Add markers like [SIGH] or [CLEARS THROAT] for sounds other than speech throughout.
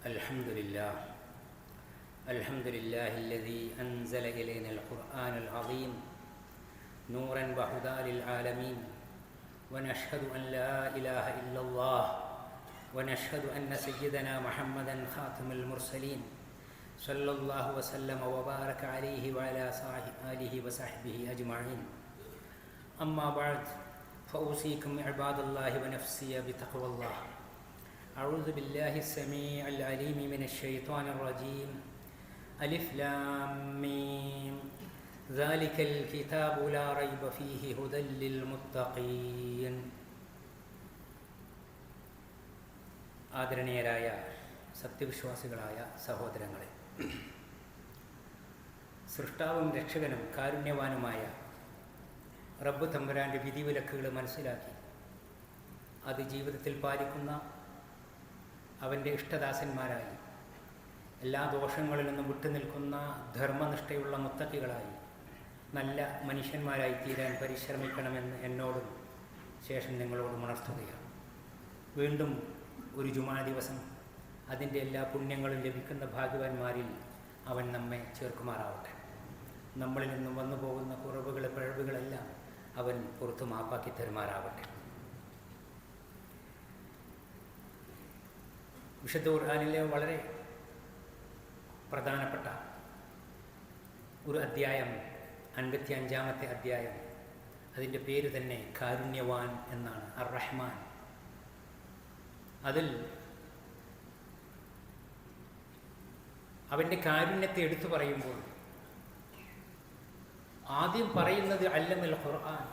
الحمد لله. الحمد لله الذي أنزل إلينا القرآن العظيم نورا وهدى للعالمين. ونشهد أن لا إله إلا الله. ونشهد أن سيدنا محمدا خاتم المرسلين. صلى الله وسلم وبارك عليه وعلى آله وصحبه أجمعين. أما بعد فأوصيكم عباد الله ونفسي بتقوى الله. أعوذ بالله السميع العليم من الشيطان الرجيم ألف لام ميم ذلك الكتاب لا ريب فيه هدى للمتقين ആദരണീയരായ സത്യവിശ്വാസികളായ സഹോദരങ്ങളെ സൃഷ്ടാവും രക്ഷകനും കാരുണ്യവാനുമായ റബ്ബ് തമ്പുരാൻ്റെ വിധിവിലക്കുകൾ മനസ്സിലാക്കി അത് ജീവിതത്തിൽ പാലിക്കുന്ന അവന്റെ ഇഷ്ടദാസന്മാരായി. എല്ലാ ദോഷങ്ങളിൽ നിന്നും വിട്ടുനിൽക്കുന്ന ധർമ്മനിഷ്ഠയുള്ള മുത്തക്കികളായി. നല്ല മനുഷ്യന്മാരായി തീരാൻ പരിശ്രമിക്കണമെന്ന് എന്നോടും ശേഷം നിങ്ങളോട് ഉണർത്തുകയാണ്. വീണ്ടും ഒരു ജുമാ ദിവസം അതിന്റെ എല്ലാ പുണ്യങ്ങളും ലഭിക്കുന്ന ഭാഗ്യവാന്മാരിൽ അവൻ നമ്മെ ചേർക്കുമാറാവട്ടെ. നമ്മളിൽ നിന്നും വന്നു പോകുന്ന കുറവുകൾ പിഴവുകളെല്ലാം അവൻ പുറത്തു മാപ്പാക്കി തരുമാറാവട്ടെ. വിശുദ്ധ ഖുർഹാനിലെ വളരെ പ്രധാനപ്പെട്ട ഒരു അധ്യായം അൻപത്തി അഞ്ചാമത്തെ അധ്യായം. അതിന്റെ പേര് തന്നെ കാരുണ്യവാൻ എന്നാണ് അർ റഹ്മാൻ അതിൽ അവന്റെ കാരുണ്യത്തെ എടുത്തു പറയുമ്പോൾ ആദ്യം പറയുന്നത് അല്ലമൽ ഖുർആൻ.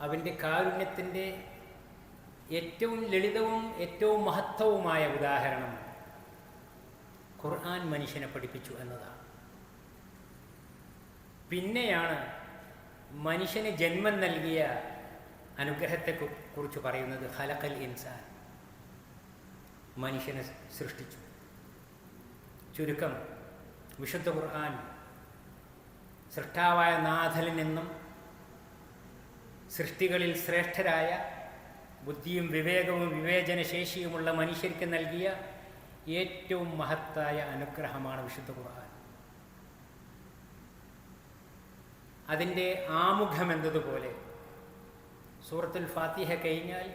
അവന്റെ കാരുണ്യത്തിന്റെ ഏറ്റവും ലളിതവും ഏറ്റവും മഹത്വവുമായ ഉദാഹരണം ഖുർആൻ മനുഷ്യനെ പഠിപ്പിച്ചു എന്നതാണ്. പിന്നെയാണ് മനുഷ്യന് ജന്മം നൽകിയ അനുഗ്രഹത്തെ കുറിച്ച് പറയുന്നത് ഹലക്കൽ ഇൻസാൻ. മനുഷ്യനെ സൃഷ്ടിച്ചു. ചുരുക്കം വിശുദ്ധ ഖുർആൻ സൃഷ്ടാവായ നാഥലിൽ നിന്നും സൃഷ്ടികളിൽ ശ്രേഷ്ഠരായ ബുദ്ധിയും വിവേകവും വിവേചനശേഷിയുമുള്ള മനുഷ്യർക്ക് നൽകിയ ഏറ്റവും മഹത്തായ അനുഗ്രഹമാണ് വിശുദ്ധ ഖുർആൻ. അതിന്റെ ആമുഖം എന്നതുപോലെ സൂറത്തുൽ ഫാത്തിഹ കഴിഞ്ഞാൽ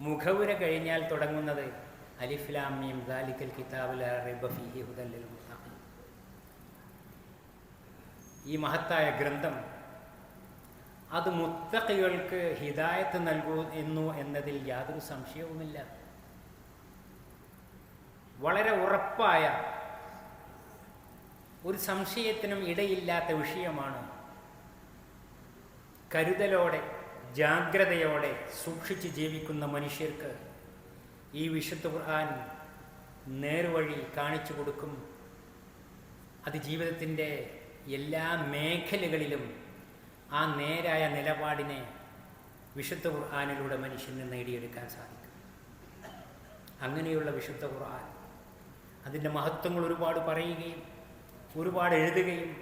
മുഖവുര കഴിഞ്ഞാൽ തുടങ്ങുന്നത് അലിഫ്ലാമിയും ദാലിക്കൽ കിതാബുൽ ഈ മഹത്തായ ഗ്രന്ഥം അത് മുത്തഖികൾക്ക് ഹിദായത്ത് നൽകുന്നു എന്നതിൽ യാതൊരു സംശയവുമില്ല. വളരെ ഉറപ്പായ ഒരു സംശയത്തിനും ഇടയില്ലാത്ത വിഷയമാണ് കരുതലോടെ ജാഗ്രതയോടെ സൂക്ഷിച്ച് ജീവിക്കുന്ന മനുഷ്യർക്ക് ഈ വിശുദ്ധ ഖുർആൻ നേർവഴി കാണിച്ചു കൊടുക്കും. അത് ജീവിതത്തിന്റെ എല്ലാ മേഖലകളിലും ആ നേരായ നിലപാടിനെ വിശുദ്ധ ഖുർആാനിലൂടെ മനുഷ്യന് നേടിയെടുക്കാൻ സാധിക്കും. അങ്ങനെയുള്ള വിശുദ്ധ ഖുർആൻ അതിന്റെ മഹത്വങ്ങൾ ഒരുപാട് പറയുകയും ഒരുപാട് എഴുതുകയും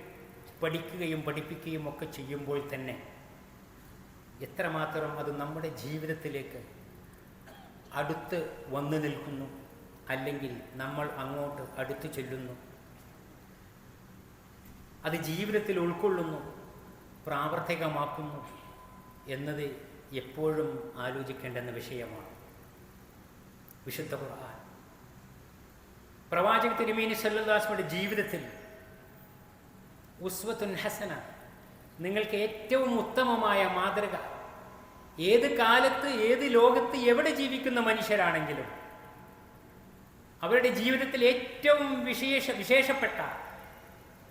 പഠിക്കുകയും പഠിപ്പിക്കുകയും ഒക്കെ ചെയ്യുമ്പോൾ തന്നെ എത്രമാത്രം അത് നമ്മുടെ ജീവിതത്തിലേക്ക് അടുത്ത് വന്നു നിൽക്കുന്നു അല്ലെങ്കിൽ നമ്മൾ അങ്ങോട്ട് അടുത്ത് ചെല്ലുന്നു. അത് ജീവിതത്തിൽ ഉൾക്കൊള്ളുന്നു. പ്രാവർത്തികമാക്കുന്നു എന്നത് എപ്പോഴും ആലോചിക്കേണ്ടുന്ന വിഷയമാണ്. വിശുദ്ധ ഖുർആൻ. പ്രവാചക തിരുമേനി സല്ലാസ്മയുടെ ജീവിതത്തിൽ ഉസ്വത്തുൻ ഹസന നിങ്ങൾക്ക് ഏറ്റവും ഉത്തമമായ മാതൃക ഏത് കാലത്ത് ഏത് ലോകത്ത് എവിടെ ജീവിക്കുന്ന മനുഷ്യരാണെങ്കിലും അവരുടെ ജീവിതത്തിൽ ഏറ്റവും വിശേഷ വിശേഷപ്പെട്ട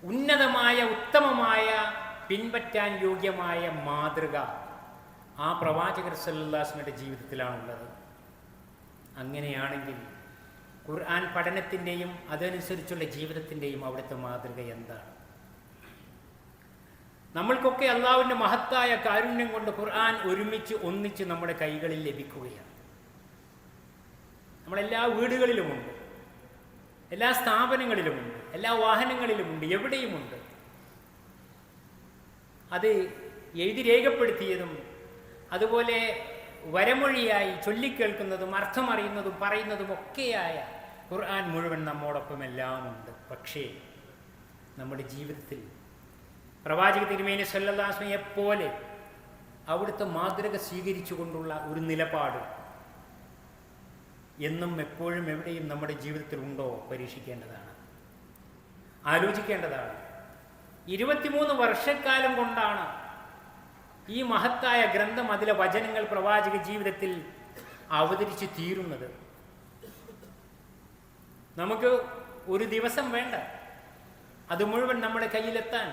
ഉന്നതമായ ഉത്തമമായ പിൻപറ്റാൻ യോഗ്യമായ മാതൃക ആ പ്രവാചകർ സല്ലാസ്മയുടെ ജീവിതത്തിലാണുള്ളത്. അങ്ങനെയാണെങ്കിൽ ഖുർആൻ പഠനത്തിന്റെയും അതനുസരിച്ചുള്ള ജീവിതത്തിന്റെയും അവിടുത്തെ മാതൃക എന്താണ്? നമ്മൾക്കൊക്കെ അള്ളാവിന്റെ മഹത്തായ കാരുണ്യം കൊണ്ട് ഖുർആൻ ഒരുമിച്ച് ഒന്നിച്ച് നമ്മുടെ കൈകളിൽ ലഭിക്കുകയാണ്. നമ്മളെല്ലാ വീടുകളിലുമുണ്ട്. എല്ലാ സ്ഥാപനങ്ങളിലുമുണ്ട്. എല്ലാ വാഹനങ്ങളിലുമുണ്ട്. എവിടെയുമുണ്ട്? അത് എഴുതി രേഖപ്പെടുത്തിയതും അതുപോലെ വരമൊഴിയായി ചൊല്ലിക്കേൾക്കുന്നതും അർത്ഥമറിയുന്നതും പറയുന്നതും ഒക്കെയായ ഖുർആൻ മുഴുവൻ നമ്മോടൊപ്പം എല്ലാം ഉണ്ട് പക്ഷേ നമ്മുടെ ജീവിതത്തിൽ പ്രവാചക തിരുമേനി സല്ലാസ്മയെ അവിടുത്തെ മാതൃക സ്വീകരിച്ചുകൊണ്ടുള്ള ഒരു നിലപാട് എന്നും എപ്പോഴും എവിടെയും നമ്മുടെ ജീവിതത്തിൽ ഉണ്ടോ പരീക്ഷിക്കേണ്ടതാണ്. ആലോചിക്കേണ്ടതാണ്. ഇരുപത്തിമൂന്ന് വർഷക്കാലം കൊണ്ടാണ് ഈ മഹത്തായ ഗ്രന്ഥം അതിലെ വചനങ്ങൾ പ്രവാചക ജീവിതത്തിൽ അവതരിച്ച് തീരുന്നത്. നമുക്ക് ഒരു ദിവസം വേണ്ട. അത് മുഴുവൻ നമ്മുടെ കയ്യിലെത്താൻ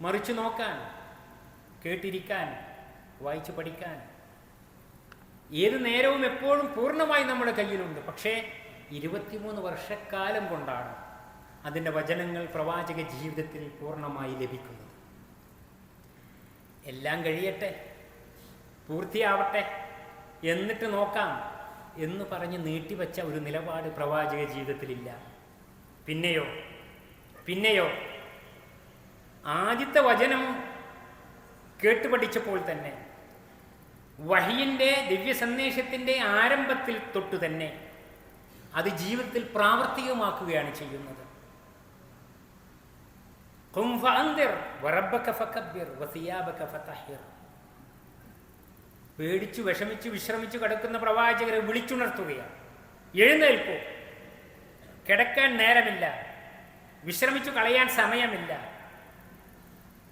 മറിച്ചു നോക്കാൻ കേട്ടിരിക്കാൻ വായിച്ചു പഠിക്കാൻ. ഏത് നേരവും എപ്പോഴും പൂർണമായി നമ്മുടെ കയ്യിലുണ്ട്. പക്ഷേ ഇരുപത്തിമൂന്ന് വർഷക്കാലം കൊണ്ടാണ് അതിന്റെ വചനങ്ങൾ പ്രവാചക ജീവിതത്തിൽ പൂർണമായി ലഭിക്കുന്നത്. എല്ലാം കഴിയട്ടെ പൂർത്തിയാവട്ടെ എന്നിട്ട് നോക്കാം എന്ന് പറഞ്ഞ് നീട്ടിവെച്ച ഒരു നിലപാട് പ്രവാചക ജീവിതത്തിലില്ല. പിന്നെയോ പിന്നെയോ ആദ്യത്തെ വചനം കേട്ടുപഠിച്ചപ്പോൾ തന്നെ വഹിയിന്റെ ദിവ്യ സന്ദേശത്തിന്റെ ആരംഭത്തിൽ തൊട്ടു തന്നെ അത് ജീവിതത്തിൽ പ്രാവർത്തികമാക്കുകയാണ് ചെയ്യുന്നത്. ഖും ഫഅൻദിർ വറബ്ബക ഫകബ്ബിർ വസിയാബക ഫതഹിർ. പേടിച്ചു വിഷമിച്ചു വിശ്രമിച്ചു കിടക്കുന്ന പ്രവാചകരെ വിളിച്ചുണർത്തുകയാണ്. എഴുന്നേൽപ്പോ കിടക്കാൻ നേരമില്ല. വിശ്രമിച്ചു കളയാൻ സമയമില്ല.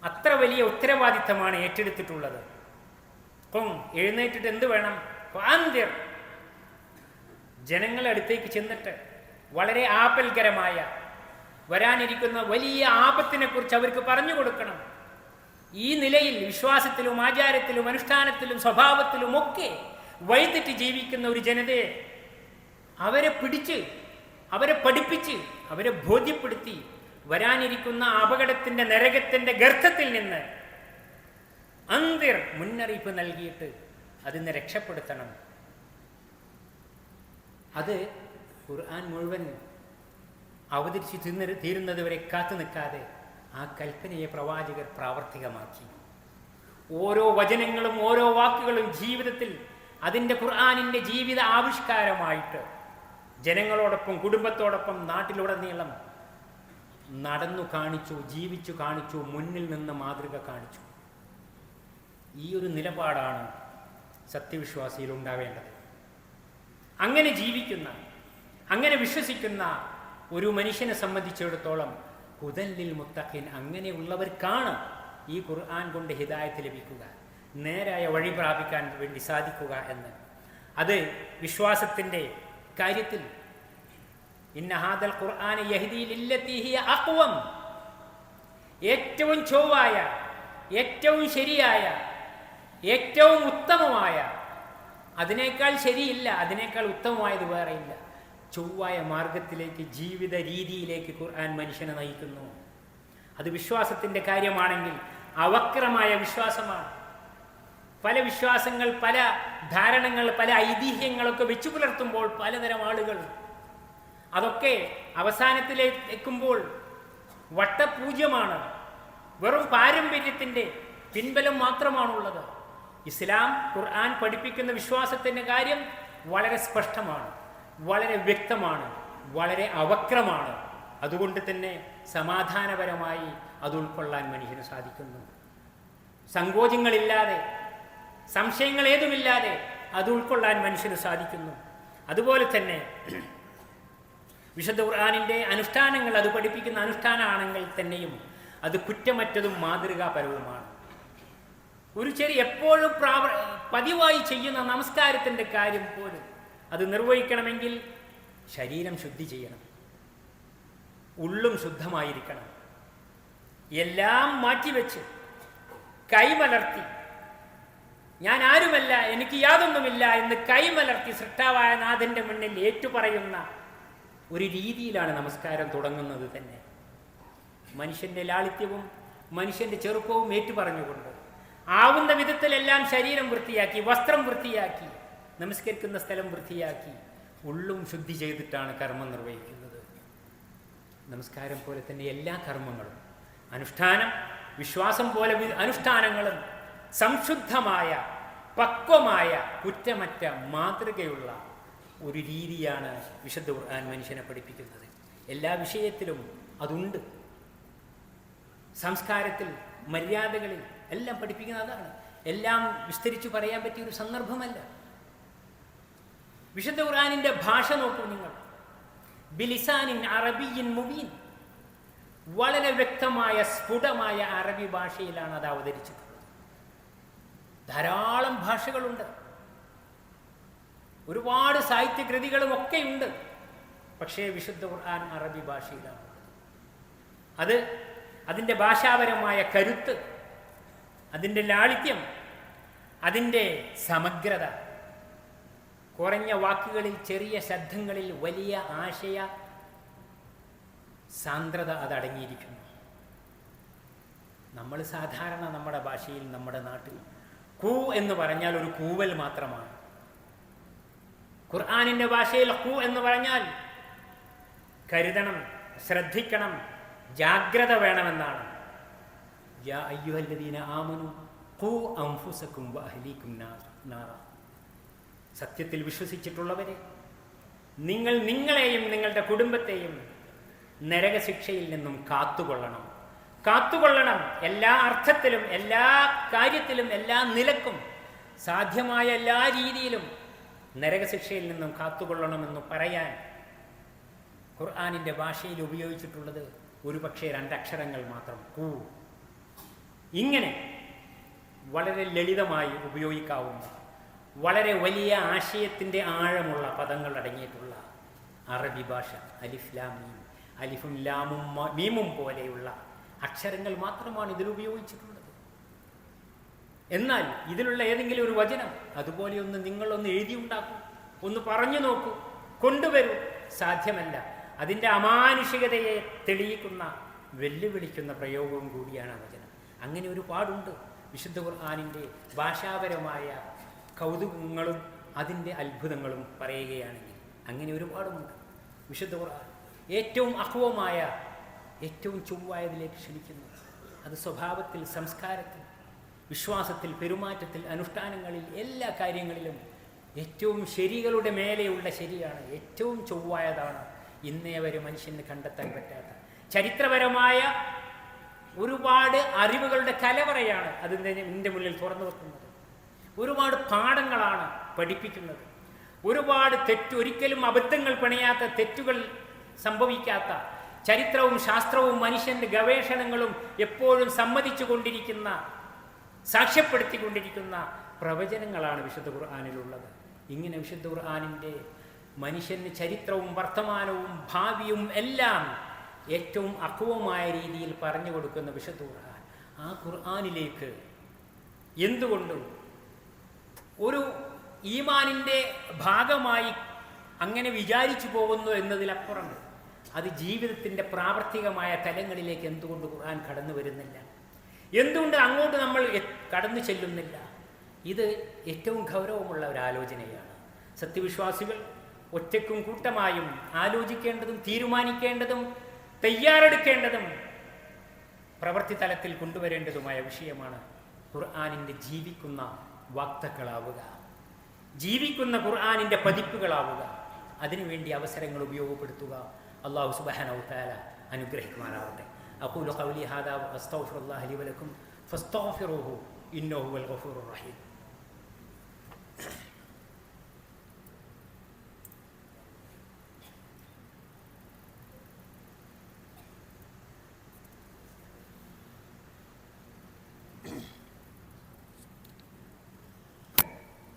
അത്ര വലിയ ഉത്തരവാദിത്തമാണ് ഏറ്റെടുത്തിട്ടുള്ളത്. കൊം എഴുന്നേറ്റിട്ട് എന്ത് വേണം? പാന്തിർ ജനങ്ങളുടെ അടുത്തേക്ക് ചെന്നിട്ട് വളരെ ആപൽകരമായ വരാനിരിക്കുന്ന വലിയ ആപത്തിനെ കുറിച്ച് അവർക്ക് പറഞ്ഞു കൊടുക്കണം. ഈ നിലയിൽ വിശ്വാസത്തിലും ആചാരത്തിലും അനുഷ്ഠാനത്തിലും സ്വഭാവത്തിലും ഒക്കെ വഴിതെറ്റി ജീവിക്കുന്ന ഒരു ജനതയെ അവരെ പിടിച്ച് അവരെ പഠിപ്പിച്ച് അവരെ ബോധ്യപ്പെടുത്തി വരാനിരിക്കുന്ന അപകടത്തിന്റെ നരകത്തിന്റെ ഗർത്തത്തിൽ നിന്ന് അന്തിർ മുന്നറിയിപ്പ് നൽകിയിട്ട് അതിന് രക്ഷപ്പെടുത്തണം. അത് ഖുർആൻ മുഴുവൻ അവതരിച്ച് തിന്ന തീരുന്നത് വരെ കാത്തു നിൽക്കാതെ ആ കൽപ്പനയെ പ്രവാചകർ പ്രാവർത്തികമാക്കി. ഓരോ വചനങ്ങളും ഓരോ വാക്കുകളും ജീവിതത്തിൽ അതിന്റെ ഖുർആാനിന്റെ ജീവിത ആവിഷ്കാരമായിട്ട് ജനങ്ങളോടൊപ്പം കുടുംബത്തോടൊപ്പം നാട്ടിലുടനീളം നടന്നു കാണിച്ചു ജീവിച്ചു കാണിച്ചു മുന്നിൽ നിന്ന് മാതൃക കാണിച്ചു. ഈ ഒരു നിലപാടാണ് സത്യവിശ്വാസിയിൽ ഉണ്ടാവേണ്ടത്. അങ്ങനെ ജീവിക്കുന്ന അങ്ങനെ വിശ്വസിക്കുന്ന ഒരു മനുഷ്യനെ സംബന്ധിച്ചിടത്തോളം ഹുദല്ലിൽ മുത്തഖിൻ അങ്ങനെയുള്ളവർക്കാണ് ഈ ഖുർആൻ കൊണ്ട് ഹിദായത്ത് ലഭിക്കുക നേരായ വഴി പ്രാപിക്കാൻ വേണ്ടി സാധിക്കുക എന്ന്. അത് വിശ്വാസത്തിന്റെ കാര്യത്തിൽ ഇന്നഹാദൽ ഖുർആൻ അക്വം ഏറ്റവും ചൊവ്വായ ഏറ്റവും ശരിയായ ഏറ്റവും ഉത്തമമായ അതിനേക്കാൾ ശരിയില്ല അതിനേക്കാൾ ഉത്തമമായത് വേറെയില്ല. ചൊവ്വായ മാർഗത്തിലേക്ക് ജീവിത രീതിയിലേക്ക് ഖുർആൻ മനുഷ്യനെ നയിക്കുന്നു. അത് വിശ്വാസത്തിന്റെ കാര്യമാണെങ്കിൽ അവക്രമായ വിശ്വാസമാണ്. പല വിശ്വാസങ്ങൾ പല ധാരണകൾ പല ഐതിഹ്യങ്ങളൊക്കെ വെച്ചു പുലർത്തുമ്പോൾ പലതരം ആളുകൾ അതൊക്കെ അവസാനത്തിലേക്ക് എത്തുമ്പോൾ വട്ടപൂജ്യമാണ്. വെറും പാരമ്പര്യത്തിന്റെ പിൻബലം മാത്രമാണുള്ളത്. ഇസ്ലാം ഖുർആൻ പഠിപ്പിക്കുന്ന വിശ്വാസത്തിന്റെ കാര്യം വളരെ സ്പഷ്ടമാണ്. വളരെ വ്യക്തമാണ് വളരെ അവക്രമാണ്. അതുകൊണ്ട് തന്നെ സമാധാനപരമായി അത് ഉൾക്കൊള്ളാൻ മനുഷ്യന് സാധിക്കുന്നു. സങ്കോചങ്ങളില്ലാതെ സംശയങ്ങൾ ഏതുമില്ലാതെ അത് ഉൾക്കൊള്ളാൻ മനുഷ്യന് സാധിക്കുന്നു. അതുപോലെ തന്നെ വിശുദ്ധ ഖുർആാനിന്റെ അനുഷ്ഠാനങ്ങൾ അത് പഠിപ്പിക്കുന്ന അനുഷ്ഠാനമാണെങ്കിൽ തന്നെയും അത് കുറ്റമറ്റതും മാതൃകാപരവുമാണ്. ഒരു ചെറിയ എപ്പോഴും പ്രാവ പതിവായി ചെയ്യുന്ന നമസ്കാരത്തിന്റെ കാര്യം പോലും അത് നിർവഹിക്കണമെങ്കിൽ ശരീരം ശുദ്ധി ചെയ്യണം. ഉള്ളും ശുദ്ധമായിരിക്കണം. എല്ലാം മാറ്റിവെച്ച് കൈമലർത്തി. ഞാൻ ആരുമല്ല എനിക്ക് യാതൊന്നുമില്ല എന്ന് കൈമലർത്തി സൃഷ്ടാവായ നാഥന്റെ മുന്നിൽ ഏറ്റുപറയുന്ന ഒരു രീതിയിലാണ് നമസ്കാരം തുടങ്ങുന്നത് തന്നെ. മനുഷ്യന്റെ ലാളിത്യവും മനുഷ്യന്റെ ചെറുപ്പവും ഏറ്റുപറഞ്ഞുകൊണ്ട് ആവുന്ന വിധത്തിലെല്ലാം ശരീരം വൃത്തിയാക്കി വസ്ത്രം വൃത്തിയാക്കി നമസ്കരിക്കുന്ന സ്ഥലം വൃത്തിയാക്കി ഉള്ളും ശുദ്ധി ചെയ്തിട്ടാണ് കർമ്മം നിർവഹിക്കുന്നത്. നമസ്കാരം പോലെ തന്നെ എല്ലാ കർമ്മങ്ങളും അനുഷ്ഠാനം വിശ്വാസം പോലെ അനുഷ്ഠാനങ്ങളും സംശുദ്ധമായ പക്വമായ കുറ്റമറ്റ മാതൃകയുള്ള ഒരു രീതിയാണ് വിശുദ്ധ ഖുർആൻ മനുഷ്യനെ പഠിപ്പിക്കുന്നത്. എല്ലാ വിഷയത്തിലും അതുണ്ട്. സംസ്കാരത്തിൽ മര്യാദകളിൽ എല്ലാം പഠിപ്പിക്കുന്നത് അതാണ്. എല്ലാം വിസ്തരിച്ചു പറയാൻ പറ്റിയ ഒരു സന്ദർഭമല്ല. വിശുദ്ധ ഖുർആനിന്റെ ഭാഷ നോക്കൂ നിങ്ങൾ. ബിലിസാനിൻ അറബിയിൻ മുബീൻ. വളരെ വ്യക്തമായ സ്ഫുടമായ അറബി ഭാഷയിലാണ് അത് അവതരിച്ചിട്ടുള്ളത് ധാരാളം ഭാഷകളുണ്ട്. ഒരുപാട് സാഹിത്യകൃതികളും ഒക്കെയുണ്ട്. പക്ഷേ വിശുദ്ധ ഖുർആൻ അറബി ഭാഷയിലാണ്. അത് അതിന്റെ ഭാഷാപരമായ കരുത്ത് അതിന്റെ ലാളിത്യം അതിന്റെ സമഗ്രത കുറഞ്ഞ വാക്കുകളിൽ ചെറിയ ശബ്ദങ്ങളിൽ വലിയ ആശയ സാന്ദ്രത അതടങ്ങിയിരിക്കുന്നു. നമ്മൾ സാധാരണ നമ്മുടെ ഭാഷയിൽ നമ്മുടെ നാട്ടിൽ കൂ എന്ന് പറഞ്ഞാൽ ഒരു കൂവൽ മാത്രമാണ്. ഖുർആാനിന്റെ ഭാഷയിൽ കൂ എന്ന് പറഞ്ഞാൽ കരുതണം ശ്രദ്ധിക്കണം ജാഗ്രത വേണമെന്നാണ്. യാ അയ്യുഹല്ലദീന ആമനു ഖൂ അംഫുസക്കും വഅഹ്ലീക്കും നാറ. സത്യത്തിൽ വിശ്വസിച്ചിട്ടുള്ളവരെ. നിങ്ങൾ നിങ്ങളെയും നിങ്ങളുടെ കുടുംബത്തെയും നരകശിക്ഷയിൽ നിന്നും കാത്തുകൊള്ളണം. കാത്തുകൊള്ളണം എല്ലാ അർത്ഥത്തിലും എല്ലാ കാര്യത്തിലും എല്ലാ നിലക്കും സാധ്യമായ എല്ലാ രീതിയിലും നരകശിക്ഷയിൽ നിന്നും കാത്തുകൊള്ളണമെന്ന് പറയാൻ ഖുർആാനിന്റെ ഭാഷയിൽ ഉപയോഗിച്ചിട്ടുള്ളത് ഒരുപക്ഷെ രണ്ടക്ഷരങ്ങൾ മാത്രം. കൂ ഇങ്ങനെ വളരെ ലളിതമായി ഉപയോഗിക്കാവുന്ന വളരെ വലിയ ആശയത്തിന്റെ ആഴമുള്ള പദങ്ങൾ അടങ്ങിയിട്ടുള്ള അറബി ഭാഷ അലിഫ് ലാം മീം. അലിഫും ലാമും മീമും പോലെയുള്ള അക്ഷരങ്ങൾ മാത്രമാണ് ഇതിൽ ഉപയോഗിച്ചിട്ടുള്ളത്. എന്നാൽ ഇതിലുള്ള ഏതെങ്കിലും ഒരു വചനം അതുപോലെ ഒന്ന് നിങ്ങളൊന്ന് എഴുതിയുണ്ടാക്കൂ ഒന്ന് പറഞ്ഞു നോക്കൂ കൊണ്ടുവരൂ. സാധ്യമല്ല. അതിന്റെ അമാനുഷികതയെ തെളിയിക്കുന്ന വെല്ലുവിളിക്കുന്ന പ്രയോഗവും കൂടിയാണ് ആ വചനം. അങ്ങനെ ഒരുപാടുണ്ട്. വിശുദ്ധ ഖുർആാനിന്റെ ഭാഷാപരമായ കൗതുകങ്ങളും അതിന്റെ അത്ഭുതങ്ങളും പറയുകയാണെങ്കിൽ അങ്ങനെ ഒരുപാടുമുണ്ട് വിശുദ്ധ ഖുർആൻ ഏറ്റവും അഹവമായ ഏറ്റവും ചൊവ്വായതിലേക്ക് ക്ഷണിക്കുന്നു. അത് സ്വഭാവത്തിൽ സംസ്കാരത്തിൽ വിശ്വാസത്തിൽ പെരുമാറ്റത്തിൽ അനുഷ്ഠാനങ്ങളിൽ എല്ലാ കാര്യങ്ങളിലും ഏറ്റവും ശരികളുടെ മേലെയുള്ള ശരിയാണ് ഏറ്റവും ചൊവ്വായതാണ്. ഇന്നേ വരെ മനുഷ്യന് കണ്ടെത്താൻ പറ്റാത്ത ചരിത്രപരമായ ഒരുപാട് അറിവുകളുടെ കലവറയാണ് അതിന്റെ എന്റെ മുന്നിൽ തുറന്നു വെക്കുന്നത് ഒരുപാട് പാഠങ്ങളാണ് പഠിപ്പിക്കുന്നത്. ഒരുപാട് തെറ്റ് ഒരിക്കലും അബദ്ധങ്ങൾ പിണയാത്ത തെറ്റുകൾ സംഭവിക്കാത്ത ചരിത്രവും ശാസ്ത്രവും മനുഷ്യന്റെ ഗവേഷണങ്ങളും എപ്പോഴും സമ്മതിച്ചു കൊണ്ടിരിക്കുന്ന സാക്ഷ്യപ്പെടുത്തിക്കൊണ്ടിരിക്കുന്ന പ്രവചനങ്ങളാണ് വിശുദ്ധ ഖുർആാനിലുള്ളത്. ഇങ്ങനെ വിശുദ്ധ ഖുർആാനിന്റെ മനുഷ്യന് ചരിത്രവും വർത്തമാനവും ഭാവിയും എല്ലാം ഏറ്റവും അക്വമായ രീതിയിൽ പറഞ്ഞു കൊടുക്കുന്ന വിശുദ്ധ ഖുർആൻ ആ ഖുർആാനിലേക്ക് എന്തുകൊണ്ടും ഒരു ഈമാനിന്റെ ഭാഗമായി അങ്ങനെ വിചാരിച്ചു പോകുന്നു എന്നതിലപ്പുറം അത് ജീവിതത്തിന്റെ പ്രാവർത്തികമായ തലങ്ങളിലേക്ക് എന്തുകൊണ്ട് ഖുർആൻ കടന്നു വരുന്നില്ല? എന്തുകൊണ്ട് അങ്ങോട്ട് നമ്മൾ കടന്നു ചെല്ലുന്നില്ല? ഇത് ഏറ്റവും ഗൗരവമുള്ള ഒരു ആലോചനയാണ്. സത്യവിശ്വാസികൾ ഒറ്റയ്ക്കും കൂട്ടമായും ആലോചിക്കേണ്ടതും തീരുമാനിക്കേണ്ടതും തയ്യാറെടുക്കേണ്ടതും പ്രവൃത്തി തലത്തിൽ കൊണ്ടുവരേണ്ടതുമായ വിഷയമാണ് ഖുർആാനിന്റെ ജീവിക്കുന്ന വാക്തക്കളാവുക ജീവിക്കുന്ന ഖുർആാനിൻ്റെ പതിപ്പുകളാവുക അതിനുവേണ്ടി അവസരങ്ങൾ ഉപയോഗപ്പെടുത്തുക അള്ളാഹു സുബാനവു താല അനുഗ്രഹിക്കുമാറാവട്ടെ അഖൂലു ഖൗലി ഹാദാ അസ്തഗ്ഫിറുല്ലാഹി ലി വലക്കും ഫസ്തഗ്ഫിറൂഹു ഇന്നഹു ഹുവൽ ഗഫൂറുർ റഹീം الحمد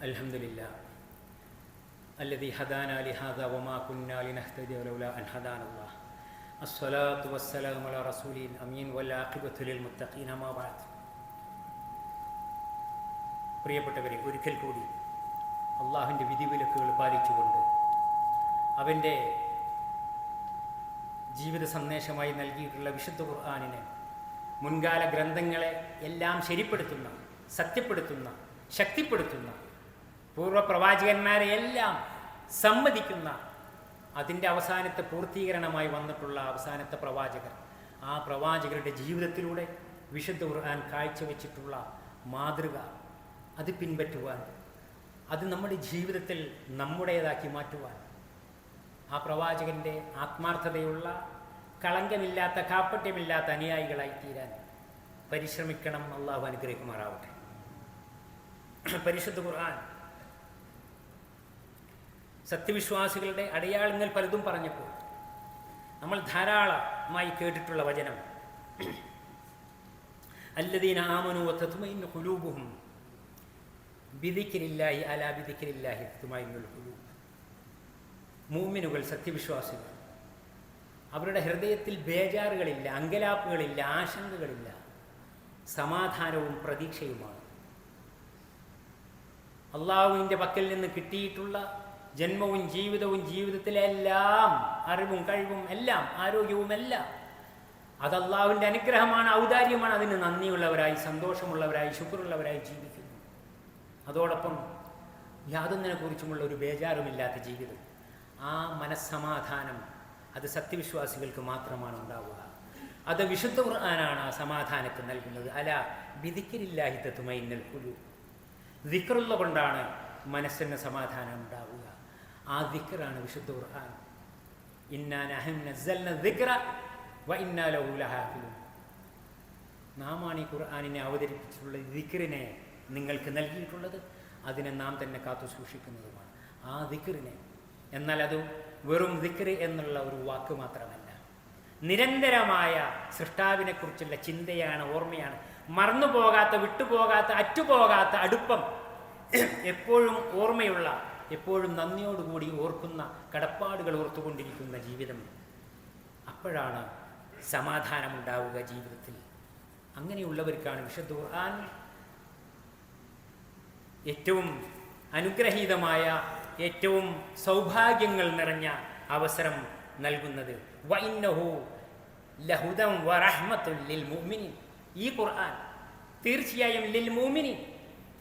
അലഹമില്ല അല്ലതി ഹദാന ലിഹാദ വമാ കുന്നാ ലിനഹ്തദി വലൗല അൻ ഹദാനല്ലാ അസ്സലാത്തു വസ്സലാമു അലാ റസൂലിൻ അമീൻ വല്ല അഖിബത്തുലിൽ മുത്തഖീൻ അമാബാദ് പ്രിയപ്പെട്ടവരെ ഒരിക്കൽ കൂടി അള്ളാഹുവിന്റെ വിധിവിലക്കുകൾ പാലിച്ചുകൊണ്ട് അവന്റെ ജീവിത സന്ദേശമായി നൽകിയിട്ടുള്ള വിശുദ്ധ ഖുർആാനിനെ മുൻകാല ഗ്രന്ഥങ്ങളെ എല്ലാം ശരിപ്പെടുത്തുന്ന സത്യപ്പെടുത്തുന്ന ശക്തിപ്പെടുത്തുന്ന പൂർവപ്രവാചകന്മാരെ എല്ലാം സമ്മതിക്കുന്ന അതിന്റെ അവസാനത്തെ പൂർത്തീകരണമായി വന്നിട്ടുള്ള അവസാനത്തെ പ്രവാചകർ ആ പ്രവാചകരുടെ ജീവിതത്തിലൂടെ വിശുദ്ധ ഖുർആൻ കാഴ്ചവെച്ചിട്ടുള്ള മാതൃക അത് പിൻപറ്റുവാൻ അത് നമ്മുടെ ജീവിതത്തിൽ നമ്മുടേതാക്കി മാറ്റുവാൻ ആ പ്രവാചകന്റെ ആത്മാർത്ഥതയുള്ള കളങ്കമില്ലാത്ത കാപ്പട്യമില്ലാത്ത അനുയായികളായി തീരാൻ പരിശ്രമിക്കണം. അള്ളാഹു അനുഗ്രഹിക്കുമാറാവട്ടെ. [CLEARS THROAT] പരിശുദ്ധ ഖുർആൻ സത്യവിശ്വാസികളുടെ അടയാളങ്ങൾ പലതും പറഞ്ഞപ്പോൾ നമ്മൾ ധാരാളമായി കേട്ടിട്ടുള്ള വചനം. അല്ലദീന ആമനു തത്തുമൈന്നു കുലൂബുഹും ബിദിക്കിരില്ലാഹി അലാ മൂമിനുകൾ സത്യവിശ്വാസികൾ അവരുടെ ഹൃദയത്തിൽ ബേജാറുകളില്ല അങ്കലാപ്പുകളില്ല ആശങ്കകളില്ല സമാധാനവും പ്രതീക്ഷയുമാണ്. അള്ളാഹുവിന്റെ പക്കൽ നിന്ന് കിട്ടിയിട്ടുള്ള ജന്മവും ജീവിതവും ജീവിതത്തിലെല്ലാം അറിവും കഴിവും എല്ലാം ആരോഗ്യവും എല്ലാം. അത് അള്ളാഹുവിന്റെ അനുഗ്രഹമാണ് ഔദാര്യമാണ്. അതിന് നന്ദിയുള്ളവരായി സന്തോഷമുള്ളവരായി ശുക്രുള്ളവരായി ജീവിക്കുന്നു. അതോടൊപ്പം യാതൊന്നിനെക്കുറിച്ചുമുള്ള ഒരു ബേജാറുമില്ലാത്ത ജീവിതം. ആ മനസ്സമാധാനം അത് സത്യവിശ്വാസികൾക്ക് മാത്രമാണ് ഉണ്ടാവുക. അത് വിശുദ്ധ ഖുർആനാണ് ആ സമാധാനത്തിൽ നൽകുന്നത്. അല വിധിക്കരില്ലാഹി തത്തുമൈന്നൽ കുലു ദിക്റുള്ള കൊണ്ടാണ് മനസ്സിന് സമാധാനം ഉണ്ടാവുക. ആ ദിക്റാണ് വിശുദ്ധ ഖുർആൻ. നാമാണ് ഈ ഖുർആാനിനെ അവതരിപ്പിച്ചിട്ടുള്ള ദിക്റിനെ നിങ്ങൾക്ക് നൽകിയിട്ടുള്ളത്. അതിനെ നാം തന്നെ കാത്തു സൂക്ഷിക്കുന്നതുമാണ്. ആ ദിക്റിനെ. എന്നാൽ അത് വെറും ദിക്റ് എന്നുള്ള ഒരു വാക്ക് മാത്രമല്ല. നിരന്തരമായ സൃഷ്ടാവിനെക്കുറിച്ചുള്ള ചിന്തയാണ് ഓർമ്മയാണ്. മറന്നുപോകാത്ത വിട്ടുപോകാത്ത അറ്റുപോകാത്ത അടുപ്പം എപ്പോഴും ഓർമ്മയുള്ള എപ്പോഴും നന്ദിയോടുകൂടി ഓർക്കുന്ന കടപ്പാടുകൾ ഓർത്തുകൊണ്ടിരിക്കുന്ന ജീവിതം. അപ്പോഴാണ് സമാധാനമുണ്ടാവുക ജീവിതത്തിൽ. അങ്ങനെയുള്ളവർക്കാണ് വിശുദ്ധ ഖുർആൻ ഏറ്റവും അനുഗ്രഹീതമായ ഏറ്റവും സൗഭാഗ്യങ്ങൾ നിറഞ്ഞ അവസരം നൽകുന്നത്. ലിൽ ഈ ഖുർആൻ തീർച്ചയായും ലിൽ മുഅ്മിനീൻ.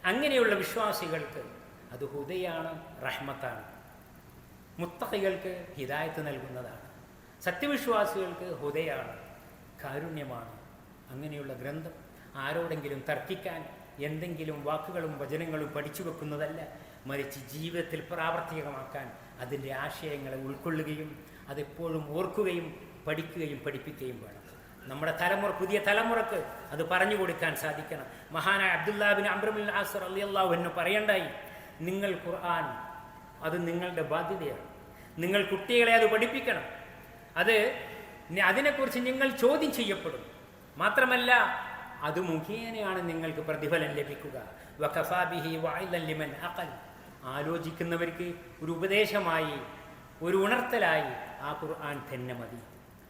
അങ്ങനെയുള്ള വിശ്വാസികൾക്ക് അത് ഹുദയാണ് റഹ്മത്താണ്. മുത്തഹികൾക്ക് ഹിദായത്ത് നൽകുന്നതാണ്. സത്യവിശ്വാസികൾക്ക് ഹുദയാണ് കാരുണ്യമാണ്. അങ്ങനെയുള്ള ഗ്രന്ഥം ആരോടെങ്കിലും തർക്കിക്കാൻ എന്തെങ്കിലും വാക്കുകളും വചനങ്ങളും പഠിച്ചു വെക്കുന്നതല്ല മറിച്ച് ജീവിതത്തിൽ പ്രാവർത്തികമാക്കാൻ അതിന്റെ ആശയങ്ങളെ ഉൾക്കൊള്ളുകയും അതെപ്പോഴും ഓർക്കുകയും പഠിക്കുകയും പഠിപ്പിക്കുകയും വേണം. നമ്മുടെ തലമുറ പുതിയ തലമുറയ്ക്ക് അത് പറഞ്ഞു കൊടുക്കാൻ സാധിക്കണം. മഹാനായ അബ്ദുല്ലാബിൻ അബ്രമുൽ ആസർ അലി അള്ളാഹു എന്ന് പറയണ്ടായി നിങ്ങൾ ഖുർആൻ അത് നിങ്ങളുടെ ബാധ്യതയാണ്. നിങ്ങൾ കുട്ടികളെ അത് പഠിപ്പിക്കണം. അത് അതിനെക്കുറിച്ച് നിങ്ങൾ ചോദ്യം ചെയ്യപ്പെടും. മാത്രമല്ല അത് മുഖേനയാണ് നിങ്ങൾക്ക് പ്രതിഫലം ലഭിക്കുക. അഖൽ. ആലോചിക്കുന്നവർക്ക് ഒരു ഉപദേശമായി ഒരു ഉണർത്തലായി ആ ഖുർആൻ തന്നെ മതി.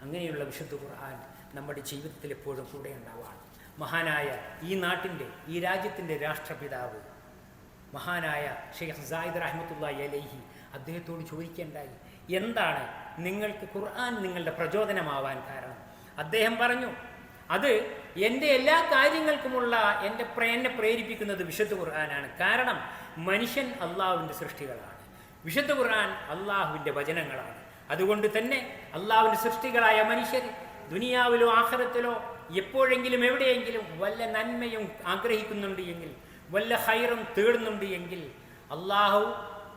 അങ്ങനെയുള്ള വിശുദ്ധ ഖുർആൻ നമ്മുടെ ജീവിതത്തിൽ എപ്പോഴും കൂടെ ഉണ്ടാവാണ് മഹാനായ ഈ നാട്ടിന്റെ ഈ രാജ്യത്തിന്റെ രാഷ്ട്രപിതാവ് മഹാനായ ഷെയ്ഖ് സായിദ് റഹ്മത്തുള്ള അലൈഹി അദ്ദേഹത്തോട് ചോദിക്കേണ്ടായി എന്താണ് നിങ്ങൾക്ക് ഖുർആൻ നിങ്ങളുടെ പ്രചോദനമാവാൻ കാരണം? അദ്ദേഹം പറഞ്ഞു അത് എന്റെ എല്ലാ കാര്യങ്ങൾക്കുമുള്ള എന്റെ എന്നെ പ്രേരിപ്പിക്കുന്നത് വിശുദ്ധ ഖുർആനാണ്. കാരണം മനുഷ്യൻ അള്ളാഹുവിന്റെ സൃഷ്ടികളാണ്. വിശുദ്ധ ഖുർആൻ അള്ളാഹുവിന്റെ വചനങ്ങളാണ്. അതുകൊണ്ട് തന്നെ അള്ളാഹുവിന്റെ സൃഷ്ടികളായ മനുഷ്യർ ദുനിയാവിലോ ആഹ്റത്തിലോ എപ്പോഴെങ്കിലും എവിടെയെങ്കിലും വല്ല നന്മയും ആഗ്രഹിക്കുന്നുണ്ട് എങ്കിൽ വല്ല ഹൈറും തേടുന്നുണ്ട് എങ്കിൽ അള്ളാഹു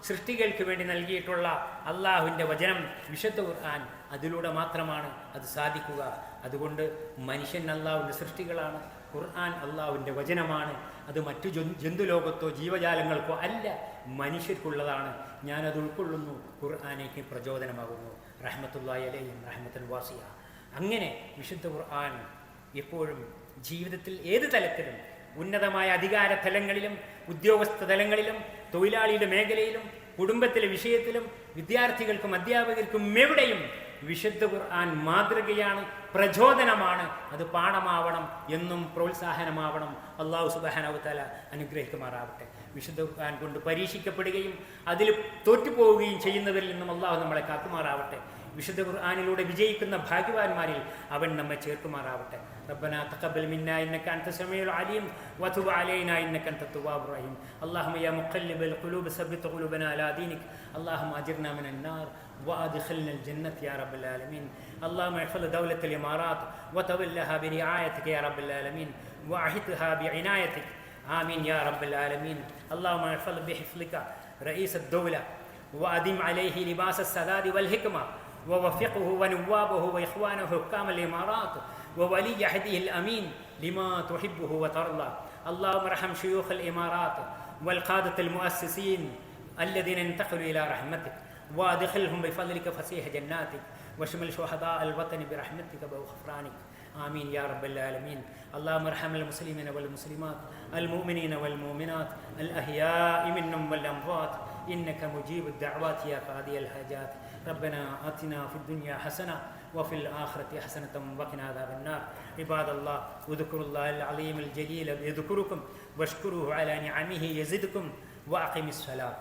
സൃഷ്ടികൾക്ക് വേണ്ടി നൽകിയിട്ടുള്ള അള്ളാഹുവിന്റെ വചനം വിശുദ്ധ ഖുർആൻ അതിലൂടെ മാത്രമാണ് അത് സാധിക്കുക. അതുകൊണ്ട് മനുഷ്യൻ അള്ളാഹുവിന്റെ സൃഷ്ടികളാണ് ഖുർആൻ അള്ളാഹുവിന്റെ വചനമാണ്. അത് മറ്റു ജന്തു ജന്തുലോകത്തോ ജീവജാലങ്ങൾക്കോ അല്ല മനുഷ്യർക്കുള്ളതാണ്. ഞാനത് ഉൾക്കൊള്ളുന്നു ഖുർആാനേക്ക് പ്രചോദനമാകുന്നു. റഹ്മത്തുല്ലാഹി അലൈഹിം റഹ്മത്തുൽ വാസിയ. അങ്ങനെ വിശുദ്ധ ഖുർആൻ എപ്പോഴും ജീവിതത്തിൽ ഏത് തലത്തിലും ഉന്നതമായ അധികാര തലങ്ങളിലും ഉദ്യോഗസ്ഥ തലങ്ങളിലും തൊഴിലാളിയുടെ മേഖലയിലും കുടുംബത്തിലെ വിഷയത്തിലും വിദ്യാർത്ഥികൾക്കും അധ്യാപകർക്കും എവിടെയും വിശുദ്ധ ഖുർആൻ മാതൃകയാണ് പ്രചോദനമാണ്. അത് പാഠമാവണം എന്നും പ്രോത്സാഹനമാവണം. അള്ളാഹു സുബാനവത്താല അനുഗ്രഹിക്കുമാറാവട്ടെ. വിശുദ്ധ ഖുർആൻ കൊണ്ട് പരീക്ഷിക്കപ്പെടുകയും അതിൽ തോറ്റുപോവുകയും ചെയ്യുന്നവരിൽ നിന്നും അള്ളാഹു നമ്മളെ കാക്കുമാറാവട്ടെ. വിശുദ്ധ ഖുർആാനിലൂടെ വിജയിക്കുന്ന ഭാഗ്യവാന്മാരിൽ അവൻ നമ്മെ ചേർക്കുമാറാവട്ടെ ربنا تقبل منا انك انت السميع العليم وتب علينا انك انت التواب الرحيم اللهم يا مقلب القلوب ثبت قلوبنا على دينك اللهم اجرنا من النار وادخلنا الجنه يا رب العالمين اللهم احفظ دوله الامارات وتولها برعايتك يا رب العالمين واعهدها بعنايتك آمين يا رب العالمين اللهم احفظ بحفظك رئيس الدولة وأدم عليه لباس السداد والحكمة ووفقه ونوابه وإخوانه حكام الإمارات وولي عهده الأمين لما تحبه وترضى. اللهم ارحم شيوخ الإمارات والقادة المؤسسين الذين انتقلوا إلى رحمتك. وادخلهم بفضلك فسيح جناتك. واشمل شهداء الوطن برحمتك وغفرانك. آمين يا رب العالمين. اللهم ارحم المسلمين والمسلمات المؤمنين والمؤمنات الأحياء منهم والأموات. إنك مجيب الدعوات يا قاضي الحاجات. ربنا آتنا في الدنيا حسنة وفي الآخرة حسنة وقنا عذاب النار. عباد الله واذكروا الله العظيم الجليل. يذكركم واشكروه على نعمه يزدكم وأقم الصلاة.